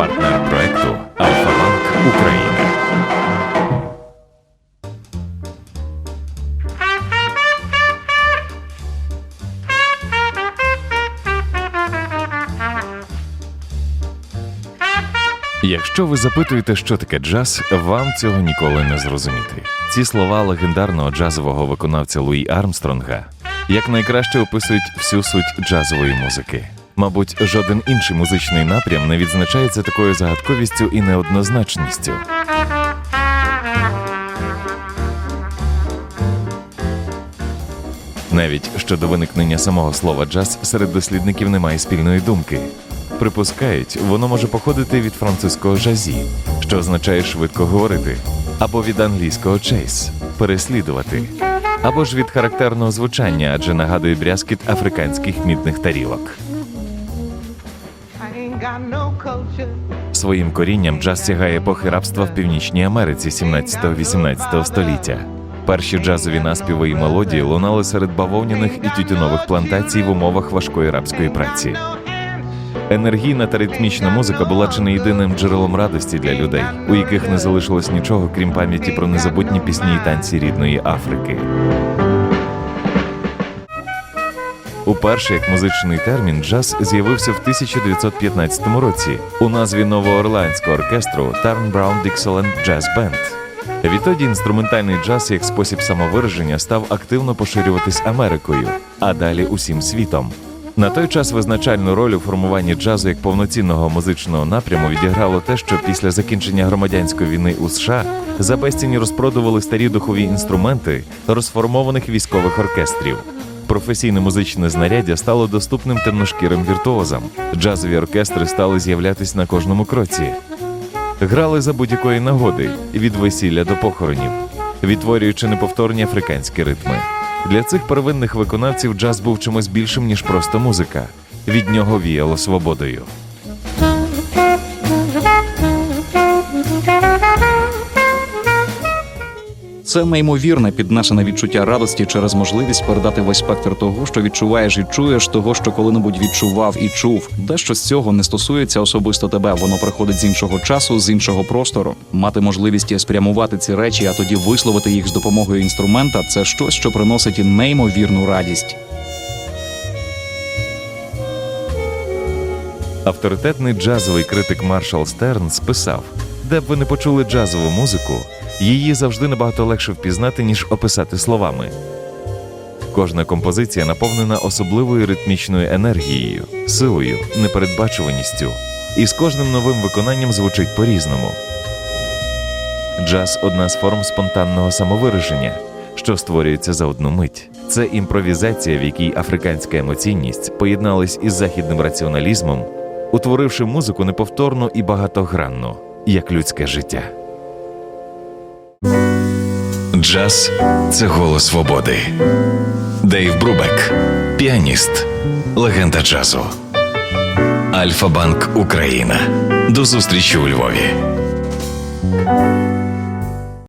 партнер проекту Альфа-Банк України. Якщо ви запитуєте, що таке джаз, вам цього ніколи не зрозуміти. Ці слова легендарного джазового виконавця Луї Армстронга якнайкраще описують всю суть джазової музики. Мабуть, жоден інший музичний напрям не відзначається такою загадковістю і неоднозначністю. Навіть щодо виникнення самого слова джаз серед дослідників немає спільної думки. Припускають, воно може походити від французького жазі, що означає швидко говорити, або від англійського чейс переслідувати, або ж від характерного звучання, адже нагадує брязкіт африканських мідних тарілок. Своїм корінням джаз сягає епохи рабства в Північній Америці 17-18 століття. Перші джазові наспіви і мелодії лунали серед бавовняних і тютюнових плантацій в умовах важкої рабської праці. Енергійна та ритмічна музика була чи не єдиним джерелом радості для людей, у яких не залишилось нічого, крім пам'яті про незабутні пісні і танці рідної Африки. Уперше як музичний термін джаз з'явився в 1915 році у назві новоорлеанського оркестру Turn Brown Dixieland Jazz Band. Відтоді інструментальний джаз як спосіб самовираження став активно поширюватись Америкою, а далі усім світом. На той час визначальну роль у формуванні джазу як повноцінного музичного напряму відіграло те, що після закінчення громадянської війни у США за безцінь розпродували старі духові інструменти розформованих військових оркестрів. Професійне музичне знаряддя стало доступним темношкірим віртуозам. Джазові оркестри стали з'являтись на кожному кроці. Грали за будь-якої нагоди від весілля до похоронів, відтворюючи неповторні африканські ритми. Для цих первинних виконавців джаз був чимось більшим ніж просто музика. Від нього віяло свободою. Це неймовірне піднесене відчуття радості через можливість передати весь спектр того, що відчуваєш і чуєш, того, що коли-небудь відчував і чув. Дещо з цього не стосується особисто тебе. Воно приходить з іншого часу, з іншого простору. Мати можливість спрямувати ці речі, а тоді висловити їх з допомогою інструмента це щось, що приносить неймовірну радість. Авторитетний джазовий критик Маршал Стернс писав: де б ви не почули джазову музику, її завжди набагато легше впізнати, ніж описати словами. Кожна композиція наповнена особливою ритмічною енергією, силою, непередбачуваністю, і з кожним новим виконанням звучить по-різному. Джаз одна з форм спонтанного самовираження, що створюється за одну мить. Це імпровізація, в якій африканська емоційність поєдналась із західним раціоналізмом, утворивши музику неповторну і багатогранну, як людське життя. Джаз це голос свободи. Дейв Брубек, піаніст, легенда джазу. Альфа Банк Україна. До зустрічі у Львові.